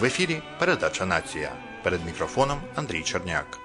В ефірі передача Нація. Перед мікрофоном Андрій Черняк.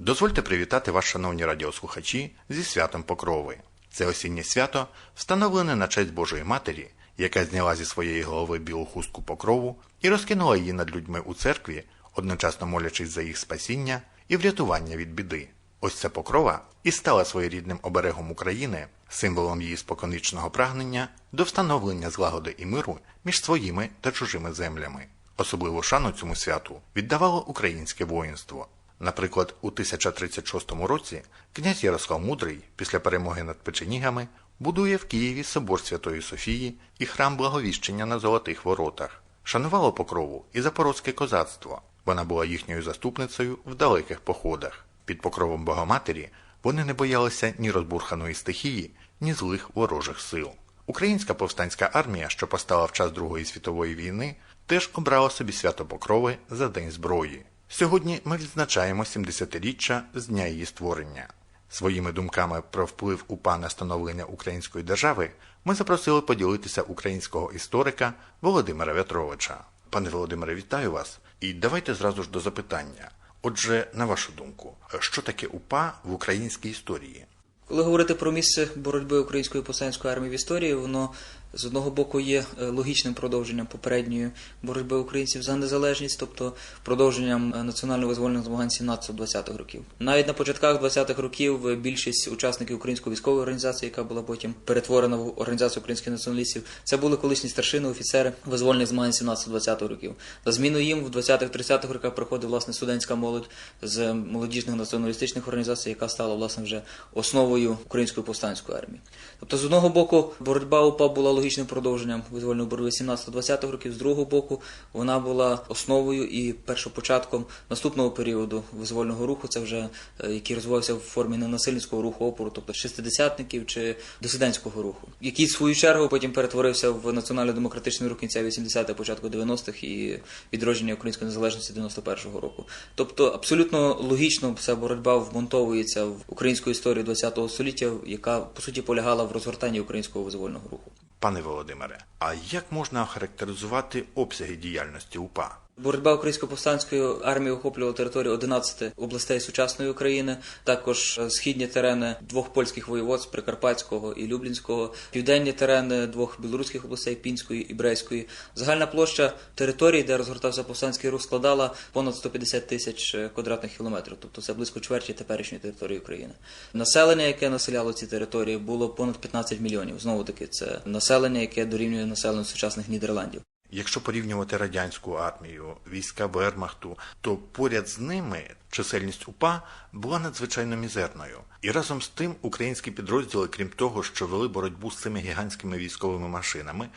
Дозвольте привітати вас, шановні радіослухачі, зі святом Покрови. Це осіннє свято встановлене на честь Божої Матері, яка зняла зі своєї голови білу хустку покрову і розкинула її над людьми у церкві, одночасно молячись за їх спасіння і врятування від біди. Ось ця покрова і стала своєрідним оберегом України, символом її споконвічного прагнення до встановлення злагоди і миру між своїми та чужими землями. Особливу шану цьому святу віддавало українське воїнство. Наприклад, у 1036 році князь Ярослав Мудрий після перемоги над печенігами будує в Києві собор Святої Софії і храм Благовіщення на Золотих Воротах. Шанувало покрову і запорозьке козацтво. Вона була їхньою заступницею в далеких походах. Під покровом Богоматері вони не боялися ні розбурханої стихії, ні злих ворожих сил. Українська повстанська армія, що постала в час Другої світової війни, теж обрала собі свято Покрови за День зброї. Сьогодні ми відзначаємо 70-річчя з дня її створення. Своїми думками про вплив УПА на становлення української держави ми запросили поділитися українського історика Володимира В'ятровича. Пане Володимире, вітаю вас. І давайте зразу ж до запитання. Отже, на вашу думку, що таке УПА в українській історії? Коли говорити про місце боротьби української повстанської армії в історії, воно з одного боку є е, логічним продовженням попередньої боротьби українців за незалежність, тобто продовженням е, національно-визвольних змагань 17-20-х років. Навіть на початках 20-х років е, більшість учасників української військової організації, яка була потім перетворена в організацію українських націоналістів, це були колишні старшини, офіцери визвольних змагань 17-20-х років. На зміну їм в 20-30-х роках приходить власне студентська молодь з молодіжних націоналістичних організацій, яка стала власне вже основою української повстанської армії. Тобто, з одного боку, боротьба УПА була логічним продовженням визвольної боротьби 17-20-х років, з другого боку, вона була основою і першопочатком наступного періоду визвольного руху, це вже е, який розвивався в формі ненасильницького руху опору, тобто шестидесятників чи дисидентського руху, який в свою чергу потім перетворився в національно-демократичний рух кінця 80-х, початку 90-х і відродження української незалежності 91-го року. Тобто абсолютно логічно ця боротьба вмонтовується в українську історію ХХ століття, яка по суті полягала в розгортанні українського визвольного руху. Пане Володимире, а як можна охарактеризувати обсяги діяльності УПА? Боротьба української повстанської армії охоплювала територію 11 областей сучасної України, також е, східні терени двох польських воєводств Прикарпатського і Люблінського, південні терени двох білоруських областей Пінської і Брейської. Загальна площа території, де розгортався повстанський рух, складала понад 150 тисяч е, квадратних кілометрів, тобто це близько чверті теперішньої території України. Населення, яке населяло ці території, було понад 15 мільйонів. Знову таки, це населення, яке дорівнює населенню сучасних Нідерландів. Якщо порівнювати радянську армію, війська Вермахту, то поряд з ними чисельність УПА була надзвичайно мізерною. І разом з тим українські підрозділи, крім того, що вели боротьбу з цими гігантськими військовими машинами,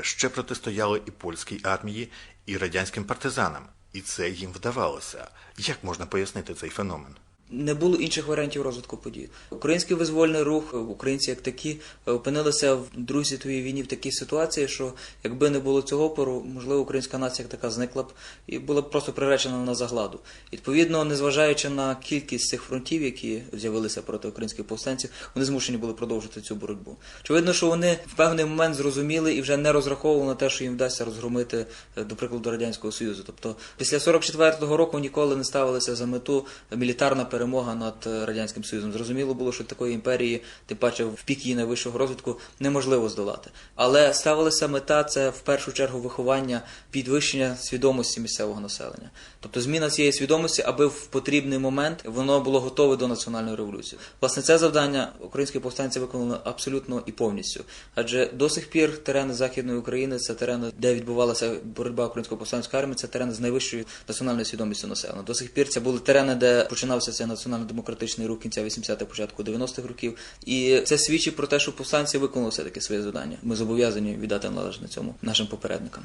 ще протистояли і польській армії, і радянським партизанам. І це їм вдавалося. Як можна пояснити цей феномен? Не було інших варіантів розвитку подій. Український визвольний рух, українці як такі, опинилися в Другій світовій війні в такій ситуації, що якби не було цього опору, можливо, українська нація як така зникла б і була б просто приречена на загладу. Відповідно, незважаючи на кількість цих фронтів, які з'явилися проти українських повстанців, вони змушені були продовжити цю боротьбу. Очевидно, що вони в певний момент зрозуміли і вже не розраховували на те, що їм вдасться розгромити, е, до прикладу, радянського союзу. Тобто, після 44-го року ніколи не ставилися за мету мілітарна перемога перемога над е, радянським союзом. Зрозуміло було, що такої імперії, тим паче в пік її найвищого розвитку, неможливо здолати. Але ставилася мета це в першу чергу виховання, підвищення свідомості місцевого населення, тобто зміна цієї свідомості, аби в потрібний момент воно було готове до національної революції. Власне, це завдання українські повстанці виконали абсолютно і повністю. Адже до сих пір терени західної України це терени, де відбувалася боротьба української повстанської армії, це терени з найвищою національною свідомістю населення. До сих пір це були терени, де починався цей національно-демократичний рух кінця 80-х, початку 90-х років. І це свідчить про те, що повстанці виконали все таки своє завдання. Ми зобов'язані віддати належне цьому нашим попередникам.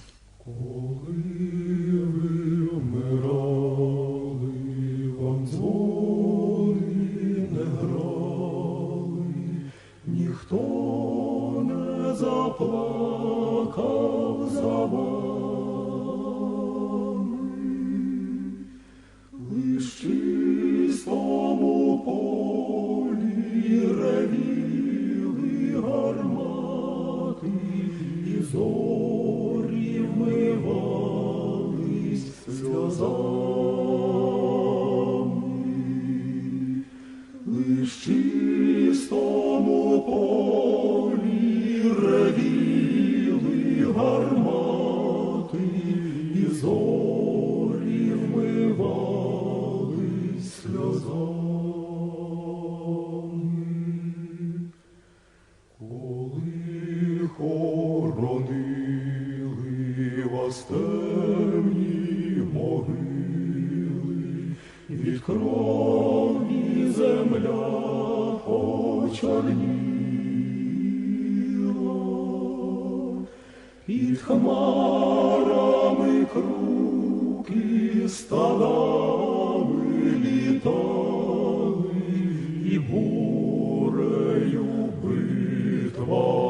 Ніхто не заплакав за вами, темні могили, від крові земля почорніла, під хмарами круки стадами бурею битва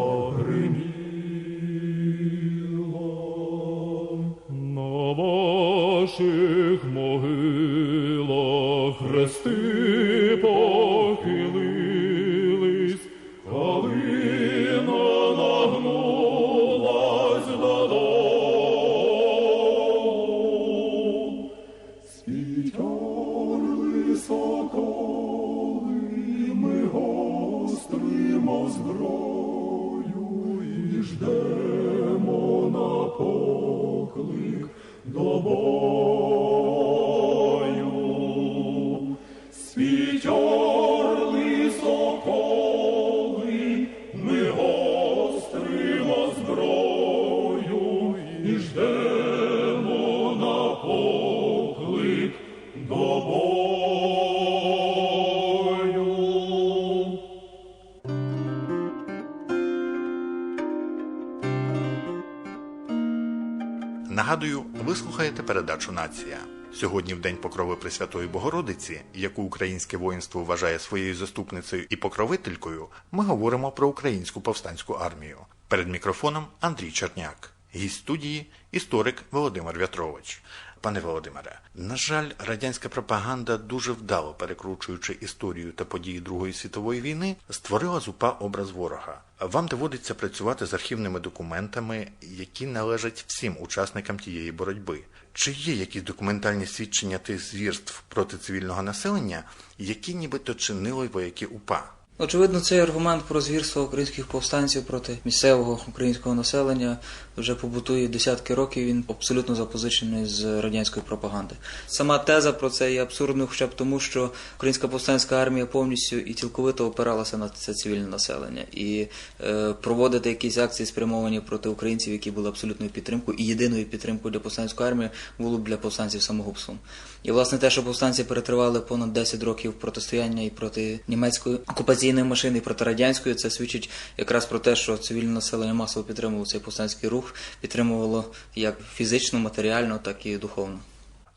слухаєте передачу Нація. Сьогодні, в День Покрови Пресвятої Богородиці, яку українське воїнство вважає своєю заступницею і покровителькою, ми говоримо про українську повстанську армію. Перед мікрофоном Андрій Черняк, гість студії історик Володимир В'ятрович. Пане Володимире, на жаль, радянська пропаганда, дуже вдало перекручуючи історію та події Другої світової війни, створила з УПА образ ворога. Вам доводиться працювати з архівними документами, які належать всім учасникам тієї боротьби. Чи є якісь документальні свідчення тих звірств проти цивільного населення, які нібито чинили вояки УПА? Очевидно, цей аргумент про звірство українських повстанців проти місцевого українського населення вже побутує десятки років. Він абсолютно запозичений з радянської пропаганди. Сама теза про це є абсурдною, хоча б тому, що українська повстанська армія повністю і цілковито опиралася на це цивільне населення, і е, проводити якісь акції спрямовані проти українців, які були абсолютною підтримкою і єдиною підтримкою для повстанської армії, було б для повстанців самогубством. І власне те, що повстанці перетривали понад 10 років протистояння і проти німецької окупаційної машини, і проти радянської, це свідчить якраз про те, що цивільне населення масово підтримувало цей повстанський рух, підтримувало як фізично, матеріально, так і духовно.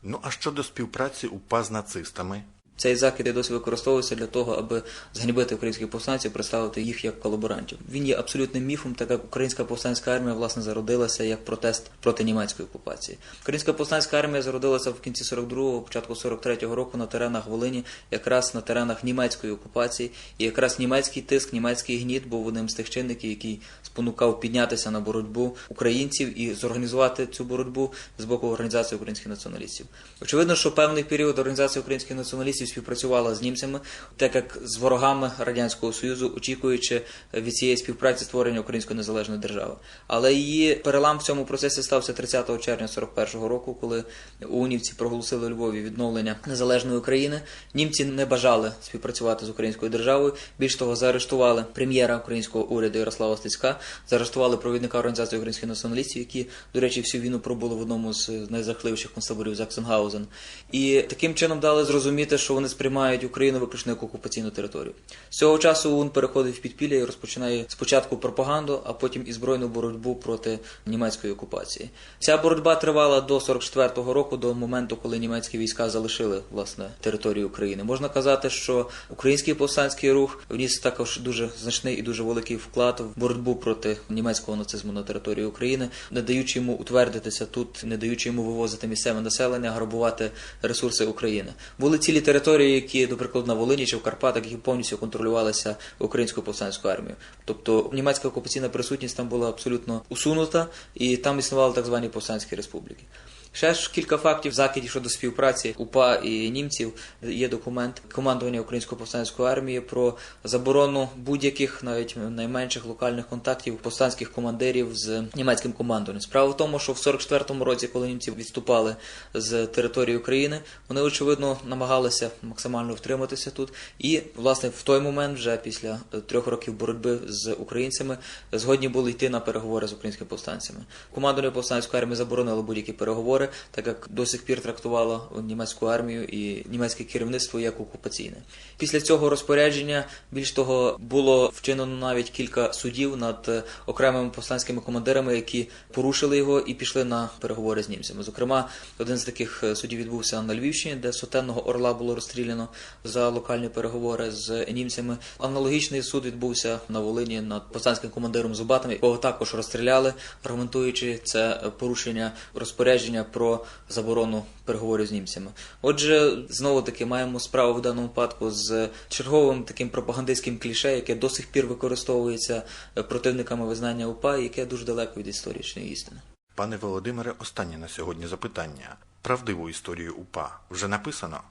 Ну а щодо співпраці УПА з нацистами, Цей захід і досі використовується для того, аби зганьбити українських повстанців, представити їх як колаборантів. Він є абсолютним міфом, так як українська повстанська армія власне зародилася як протест проти німецької окупації. Українська повстанська армія зародилася в кінці 42-го, початку 43-го року на теренах Волині, якраз на теренах німецької окупації, і якраз німецький тиск, німецький гніт був одним з тих чинників, який спонукав піднятися на боротьбу українців і зорганізувати цю боротьбу з боку організації українських націоналістів. Очевидно, що певний період організація українських націоналістів співпрацювала з німцями, так як з ворогами радянського союзу, очікуючи від цієї співпраці створення української незалежної держави. Але її перелам в цьому процесі стався 30 червня 41-го року, коли унівці проголосили Львові відновлення незалежної України. Німці не бажали співпрацювати з українською державою. Більш того, заарештували прем'єра українського уряду Ярослава Стецька, заарештували провідника організації українських націоналістів, які, до речі, всю війну пробули в одному з найзахливіших концтаборів Заксенгаузен. І таким чином дали зрозуміти, що вони сприймають Україну виключно як окупаційну територію. З цього часу ОУН переходить в підпілля і розпочинає спочатку пропаганду, а потім і збройну боротьбу проти німецької окупації. Ця боротьба тривала до 44-го року, до моменту, коли німецькі війська залишили власне територію України. Можна казати, що український повстанський рух вніс також дуже значний і дуже великий вклад в боротьбу проти німецького нацизму на території України, не даючи йому утвердитися тут, не даючи йому вивозити місцеве населення, грабувати ресурси України. Були цілі території. Території, які, до прикладу, на Волині чи в Карпатах, які повністю контролювалися українською повстанською армією. Тобто німецька окупаційна присутність там була абсолютно усунута, і там існували так звані повстанські республіки. Ще ж кілька фактів закидів щодо співпраці УПА і німців. Є документ командування Української повстанської армії про заборону будь-яких, навіть найменших локальних контактів повстанських командирів з німецьким командуванням. Справа в тому, що в 44-му році, коли німці відступали з території України, вони очевидно намагалися максимально втриматися тут. І власне в той момент, вже після трьох років боротьби з українцями, згодні були йти на переговори з українськими повстанцями. Командування повстанської армії заборонило будь-які переговори, так як до сих пір трактувало німецьку армію і німецьке керівництво як окупаційне. Після цього розпорядження більш того було вчинено навіть кілька судів над е, окремими повстанськими командирами, які порушили його і пішли на переговори з німцями. Зокрема, один з таких е, судів відбувся на Львівщині, де сотенного орла було розстріляно за локальні переговори з німцями. Аналогічний суд відбувся на Волині над повстанським командиром Зубатами, якого також розстріляли, аргументуючи це порушення розпорядження про заборону переговорів з німцями. Отже, знову таки маємо справу в даному випадку з черговим таким пропагандистським кліше, яке до сих пір використовується е, противниками визнання УПА, яке дуже далеко від історичної істини. Пане Володимире, останнє на сьогодні запитання. Правдиву історію УПА вже написано?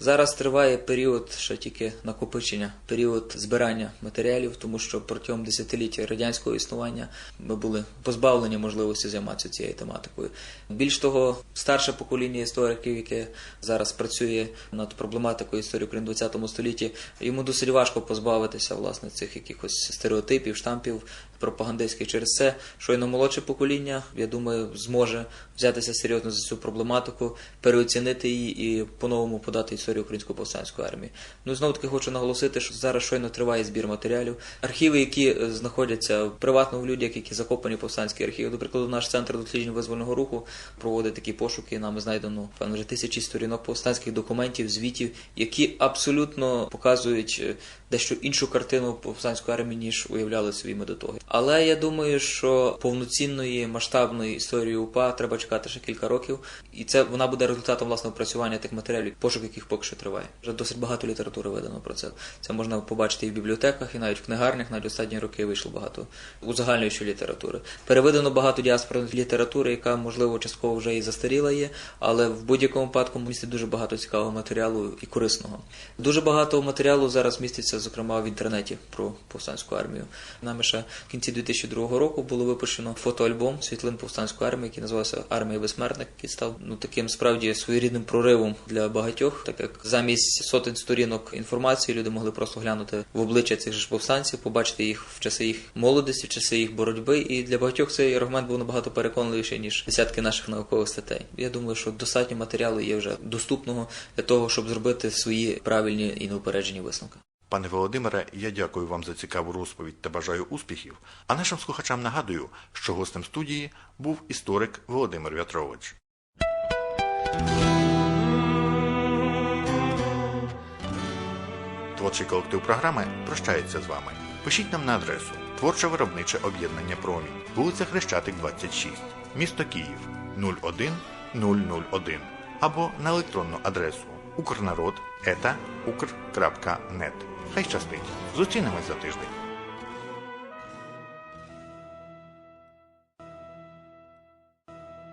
Зараз триває період ще тільки накопичення, період збирання матеріалів, тому що протягом десятиліття радянського існування ми були позбавлені можливості займатися цією тематикою. Більш того, старше покоління істориків, яке зараз працює над проблематикою історії України ХХ столітті, йому досить важко позбавитися власне цих якихось стереотипів, штампів пропагандистських. Через це щойно молодше покоління, я думаю, зможе взятися серйозно за цю проблематику, переоцінити її і по-новому подати історію української повстанської армії. Ну знову таки хочу наголосити, що зараз щойно триває збір матеріалів. Архіви, які е, знаходяться приватно в людях, які закопані в повстанські архіви. До прикладу, наш центр досліджень визвольного руху проводить такі пошуки. Нами знайдено певно вже тисячі сторінок повстанських документів, звітів, які абсолютно показують е, дещо іншу картину повстанської армії, ніж уявляли собі медитологи. Але я думаю, що повноцінної масштабної історії УПА треба чекати ще кілька років, і це вона буде результатом власне опрацювання тих матеріалів, пошук яких поки що триває. Вже досить багато літератури видано про це. Це можна побачити і в бібліотеках, і навіть в книгарнях. Навіть останні роки вийшло багато узагальнюючої літератури. Переведено багато діаспорної літератури, яка можливо частково вже і застаріла є, але в будь-якому випадку містить дуже багато цікавого матеріалу і корисного. Дуже багато матеріалу зараз міститься, зокрема в інтернеті про повстанську армію. Нами ще в кінці 2002 року було випущено фотоальбом світлин повстанської армії, який називався Армія безсмертних, який став ну таким справді своєрідним проривом для багатьох, так як замість сотень сторінок інформації люди могли просто глянути в обличчя цих ж повстанців, побачити їх в часи їх молодості, в часи їх боротьби. І для багатьох цей аргумент був набагато переконливіший ніж десятки наших наукових статей. Я думаю, що достатньо матеріалу є вже доступного для того, щоб зробити свої правильні і неупереджені висновки. Пане Володимире, я дякую вам за цікаву розповідь та бажаю успіхів. А нашим слухачам нагадую, що гостем студії був історик Володимир В'ятрович. Творчий колектив програми прощається з вами. Пишіть нам на адресу Творче виробниче об'єднання Промінь, вулиця Хрещатик, 26, місто Київ 01001 або на електронну адресу укрнарод.ета.укр.нет. Хай щастить. Зустрінемось за тиждень.